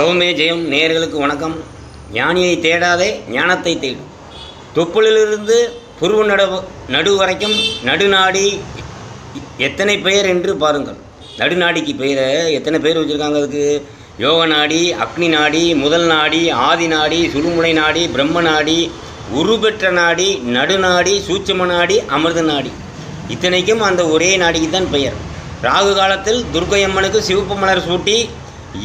சௌமே ஜெயம் நேயர்களுக்கு வணக்கம். ஞானியை தேடாதே ஞானத்தை தேடும் தொப்புளிலிருந்து புருவ நடு நடு வரைக்கும் நடுநாடி எத்தனை பெயர் என்று பாருங்கள். நடுநாடிக்கு பெயரை எத்தனை பேர் வச்சுருக்காங்க அதுக்கு? யோக நாடி அக்னி நாடி முதல் நாடி ஆதி நாடி சுழுமுனை நாடி பிரம்ம நாடி உருபெற்ற நாடி நடுநாடி சூட்சம நாடி அமிர்த நாடி. இத்தனைக்கும் அந்த ஒரே நாடிக்கு தான் பெயர். ராகு காலத்தில் துர்க்கை அம்மனுக்கு சிவப்பு மலர் சூட்டி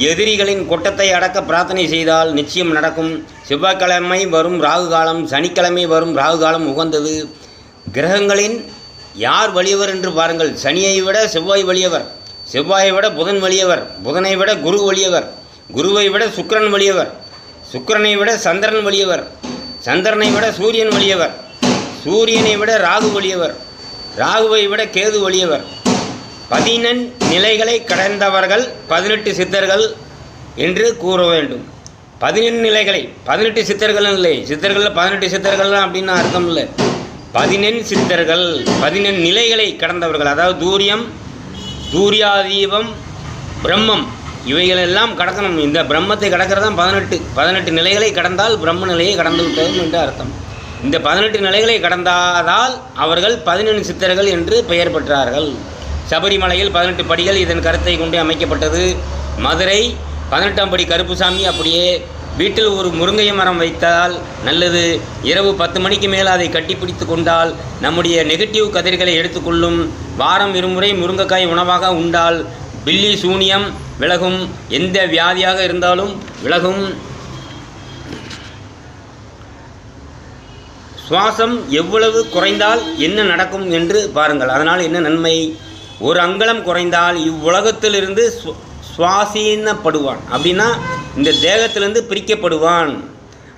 எதிரிகளின் குட்டத்தை அடக்க பிரார்த்தனை செய்தால் நிச்சயம் நடக்கும். செவ்வாய்க்கிழமை வரும் ராகு காலம் சனிக்கிழமை வரும் ராகு காலம் உகந்தது. கிரகங்களின் யார் வலியவர் என்று பாருங்கள். சனியை விட செவ்வாய் வலியவர் செவ்வாயை விட புதன் வலியவர் புதனை விட குரு வலியவர் குருவை விட சுக்கிரன் வலியவர் சுக்கிரனை விட சந்திரன் வலியவர் சந்திரனை விட சூரியன் வலியவர் சூரியனை விட ராகு வலியவர் ராகுவை விட கேது வலியவர் பதினெண் நிலைகளை கடந்தவர்கள் பதினெட்டு சித்தர்கள் என்று கூற வேண்டும். பதினெண் நிலைகளை பதினெட்டு சித்தர்கள் இல்லை. சித்தர்களில் பதினெட்டு சித்தர்கள்லாம் அப்படின்னு அர்த்தம் இல்லை. பதினெண் சித்தர்கள் பதினெண் நிலைகளை கடந்தவர்கள். அதாவது தூரியம் தூரியாதீபம் பிரம்மம் இவைகளெல்லாம் கடக்கணும். இந்த பிரம்மத்தை கடக்கிறது தான் பதினெட்டு. பதினெட்டு நிலைகளை கடந்தால் பிரம்ம நிலையை கடந்து விட்டதும் என்று அர்த்தம். இந்த பதினெட்டு நிலைகளை கடந்தாதால் அவர்கள் பதினெண் சித்தர்கள் என்று பெயர் பெற்றார்கள். சபரிமலையில் பதினெட்டு படிகள் இதன் கருத்தை கொண்டு அமைக்கப்பட்டது. மதுரை பதினெட்டாம் படி கருப்புசாமி அப்படியே வீட்டில் ஒரு முருங்கை மரம் வைத்தால் நல்லது. இரவு பத்து மணிக்கு மேல் அதை கட்டிப்பிடித்து கொண்டால் நம்முடைய நெகட்டிவ் கதிர்களை எடுத்துக்கொள்ளும். வாரம் இருமுறை முருங்கைக்காய் உணவாக உண்டால் பில்லி சூனியம் விலகும். எந்த வியாதியாக இருந்தாலும் விலகும். சுவாசம் எவ்வளவு குறைந்தால் என்ன நடக்கும் என்று பாருங்கள். அதனால் என்ன நன்மை? ஒரு அங்கலம் குறைந்தால் இவ்வுலகத்திலிருந்து சு- சுவாசீனப்படுவான். அப்படின்னா இந்த தேகத்திலிருந்து பிரிக்கப்படுவான்.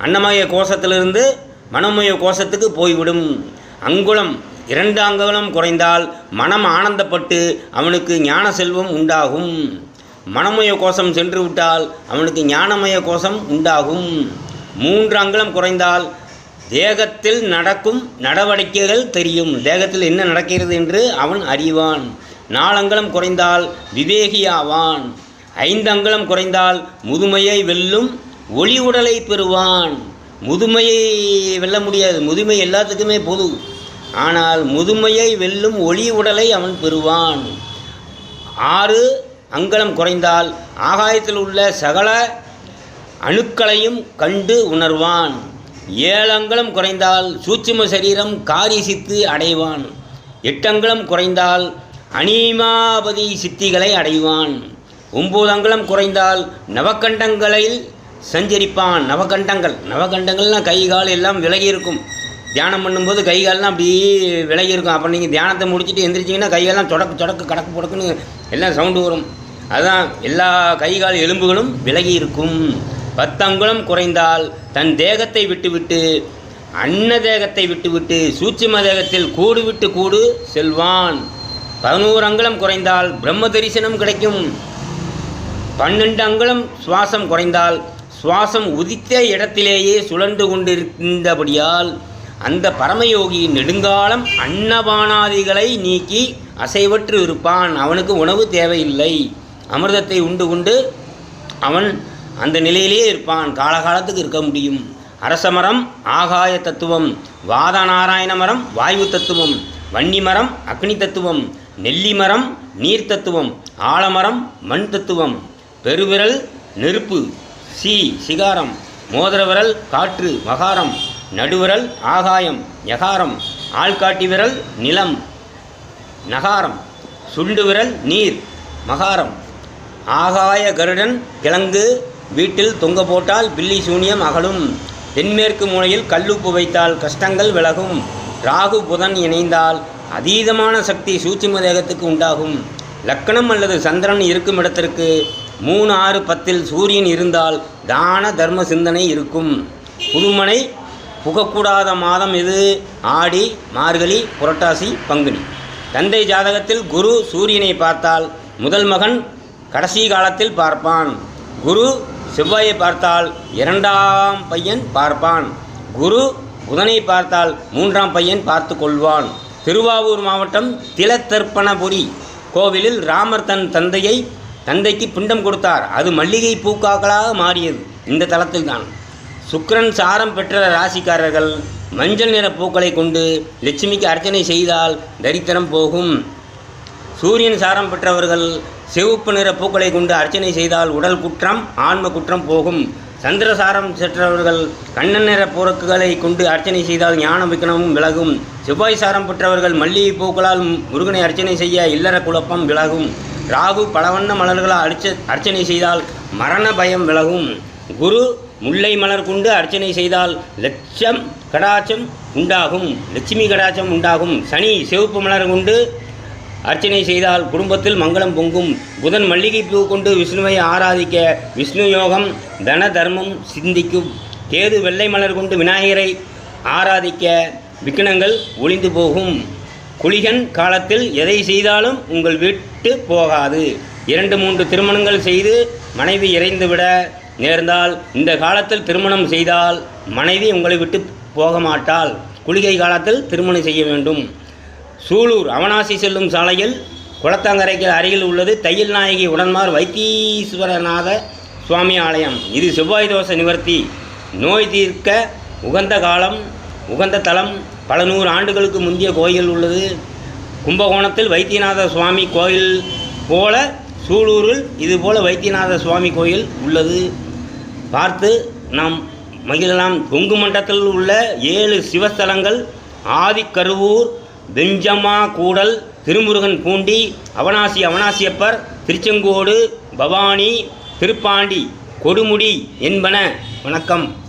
அன்னமய கோஷத்திலிருந்து மனமய கோஷத்துக்கு போய்விடும். அங்குலம் இரண்டு அங்குலம் குறைந்தால் மனம் ஆனந்தப்பட்டு அவனுக்கு ஞான செல்வம் உண்டாகும். மனமய கோஷம் சென்று விட்டால் அவனுக்கு ஞானமய கோஷம் உண்டாகும். மூன்று அங்குலம் குறைந்தால் தேகத்தில் நடக்கும் நடவடிக்கைகள் தெரியும். தேகத்தில் என்ன நடக்கிறது என்று அவன் அறிவான். நாலங்கலம் குறைந்தால் விவேகியாவான். ஐந்தங்கலம் குறைந்தால் முதுமையை வெல்லும் ஒளி உடலை பெறுவான். முதுமையை வெல்ல முடியாது. முதுமை எல்லாத்துக்குமே பொது. ஆனால் முதுமையை வெல்லும் ஒளி உடலை அவன் பெறுவான். ஆறு அங்கலம் குறைந்தால் ஆகாயத்தில் உள்ள சகல அணுக்களையும் கண்டு உணர்வான். ஏழு குறைந்தால் சூட்சும சரீரம் காரிசித்து அடைவான். எட்டங்கலம் குறைந்தால் அனீமாபதி சித்திகளை அடைவான். ஒம்பது அங்குலம் குறைந்தால் நவகண்டங்களில் சஞ்சரிப்பான். நவகண்டங்கள் நவகண்டங்கள்லாம் கை கால் எல்லாம் விலகி இருக்கும் தியானம் பண்ணும்போது கை கால்லாம் அப்படியே விலகி இருக்கும் அப்போ நீங்கள் தியானத்தை முடிச்சுட்டு எந்திரிச்சிங்கன்னா கையெல்லாம் தொடக்கு தொடக்கு கடக்கு புடக்குன்னு எல்லாம் சவுண்டு வரும். அதுதான் எல்லா கை கால் எலும்புகளும் விலகி இருக்கும் பத்து அங்குலம் குறைந்தால் தன் தேகத்தை விட்டுவிட்டு அன்ன தேகத்தை விட்டுவிட்டு சூட்சும தேகத்தில் கூடு விட்டு கூடு செல்வான். பதினோரு அங்குலம் குறைந்தால் பிரம்ம தரிசனம் கிடைக்கும். பன்னெண்டு அங்குலம் சுவாசம் குறைந்தால் சுவாசம் உதித்த இடத்திலேயே சுழன்று கொண்டிருந்தபடியால் அந்த பரமயோகி நெடுங்காலம் அன்னபானாதிகளை நீக்கி அசைவற்று இருப்பான். அவனுக்கு உணவு தேவையில்லை. அமிர்தத்தை உண்டு உண்டு அவன் அந்த நிலையிலே இருப்பான். காலகாலத்துக்கு இருக்க முடியும். அரச மரம் ஆகாய தத்துவம் வாதநாராயண மரம் வாயு தத்துவம் வன்னி மரம் அக்னி தத்துவம் நெல்லி மரம் நீர் தத்துவம் ஆலமரம் மண் தத்துவம் பெருவிரல் நெருப்பு சி சிகாரம் மோதிரவிரல் காற்று மகாரம் நடுவிரல் ஆகாயம் யகாரம் ஆள்காட்டி விரல் நிலம் நகாரம் சுண்டு விரல் நீர் மகாரம். ஆகாய கருடன் கிழங்கு வீட்டில் தொங்க போட்டால் பில்லி சூனியம் அகலும். தென்மேற்கு மூலையில் கல்லுப்பு வைத்தால் கஷ்டங்கள் விலகும். ராகு புதன் இணைந்தால் அதீதமான சக்தி சூட்சும தேகத்துக்கு உண்டாகும். லக்கணம் அல்லது சந்திரன் இருக்கும் இடத்திற்கு மூணு ஆறு பத்தில் சூரியன் இருந்தால் தான தர்ம சிந்தனை இருக்கும். புதுமனை புகக்கூடாத மாதம் எது? ஆடி மார்கழி புரட்டாசி பங்குனி. தந்தை ஜாதகத்தில் குரு சூரியனை பார்த்தால் முதல் மகன் கடைசி காலத்தில் பார்ப்பான். குரு செவ்வாயை பார்த்தால் இரண்டாம் பையன் பார்ப்பான். குரு புதனை பார்த்தால் மூன்றாம் பையன் பார்த்து கொள்வான். திருவாவூர் மாவட்டம் திலத்தர்ப்பணபுரி கோவிலில் ராமர் தன் தந்தையை தந்தைக்கு பிண்டம் கொடுத்தார். அது மல்லிகை பூக்காக்களாக மாறியது. இந்த தளத்தில் தான் சுக்கிரன் சாரம் பெற்ற ராசிக்காரர்கள் மஞ்சள் நிற பூக்களை கொண்டு லட்சுமிக்கு அர்ச்சனை செய்தால் தரித்திரம் போகும். சூரியன் சாரம் பெற்றவர்கள் சிவப்பு நிற பூக்களை கொண்டு அர்ச்சனை செய்தால் உடல் குற்றம் ஆன்ம குற்றம் போகும். சந்திரசாரம் பெற்றவர்கள் கண்ணன் நிற பூரக்குகளை கொண்டு அர்ச்சனை செய்தால் ஞான விக்னமும் விலகும். செவ்வாய் சாரம் பெற்றவர்கள் மல்லிகை பூக்களால் முருகனை அர்ச்சனை செய்ய இல்லற குழப்பம் விலகும். ராகு பலவண்ண மலர்களால் அர்ச்ச அர்ச்சனை செய்தால் மரண பயம் விலகும். குரு முல்லை மலர் கொண்டு அர்ச்சனை செய்தால் லட்சம் கடாச்சம் உண்டாகும். லட்சுமி கடாச்சம் உண்டாகும். சனி சிவப்பு மலர் கொண்டு அர்ச்சனை செய்தால் குடும்பத்தில் மங்களம் பொங்கும். புதன் மல்லிகை பூ கொண்டு விஷ்ணுவை ஆராதிக்க விஷ்ணு யோகம் தன தர்மம் சிந்திக்கும். கேது வெள்ளை மலர் கொண்டு விநாயகரை ஆராதிக்க விக்னங்கள் ஒளிந்து போகும். குளிகன் காலத்தில் எதை செய்தாலும் உங்கள் விட்டு போகாது. இரண்டு மூன்று திருமணங்கள் செய்து மனைவி இறைந்துவிட நேர்ந்தால் இந்த காலத்தில் திருமணம் செய்தால் மனைவி உங்களை விட்டு போக மாட்டாள் குளிகை காலத்தில் திருமணம் செய்ய வேண்டும். சூலூர் அவனாசி செல்லும் சாலையில் குளத்தங்கரைக்கு அருகில் உள்ளது தையல் நாயகி உடன்மார் வைத்தீஸ்வரநாத சுவாமி ஆலயம். இது செவ்வாய் தோஷ நிவர்த்தி. நோய் தீர்க்க உகந்த காலம் உகந்த தலம் பல நூறு ஆண்டுகளுக்கு முந்தைய கோயில் உள்ளது. கும்பகோணத்தில் வைத்தியநாத சுவாமி கோயில் போல சூலூரில் இதுபோல வைத்தியநாத சுவாமி கோயில் உள்ளது. பார்த்து நாம் மகிழலாம். கொங்கு மண்டலத்தில் உள்ள ஏழு சிவஸ்தலங்கள் ஆதிக்கருவூர் பெஞ்சம்மா கூடல் திருமுருகன் பூண்டி அவனாசி அவனாசியப்பர் திருச்செங்கோடு பவானி திருப்பாண்டி கொடுமுடி என்பன. வணக்கம்.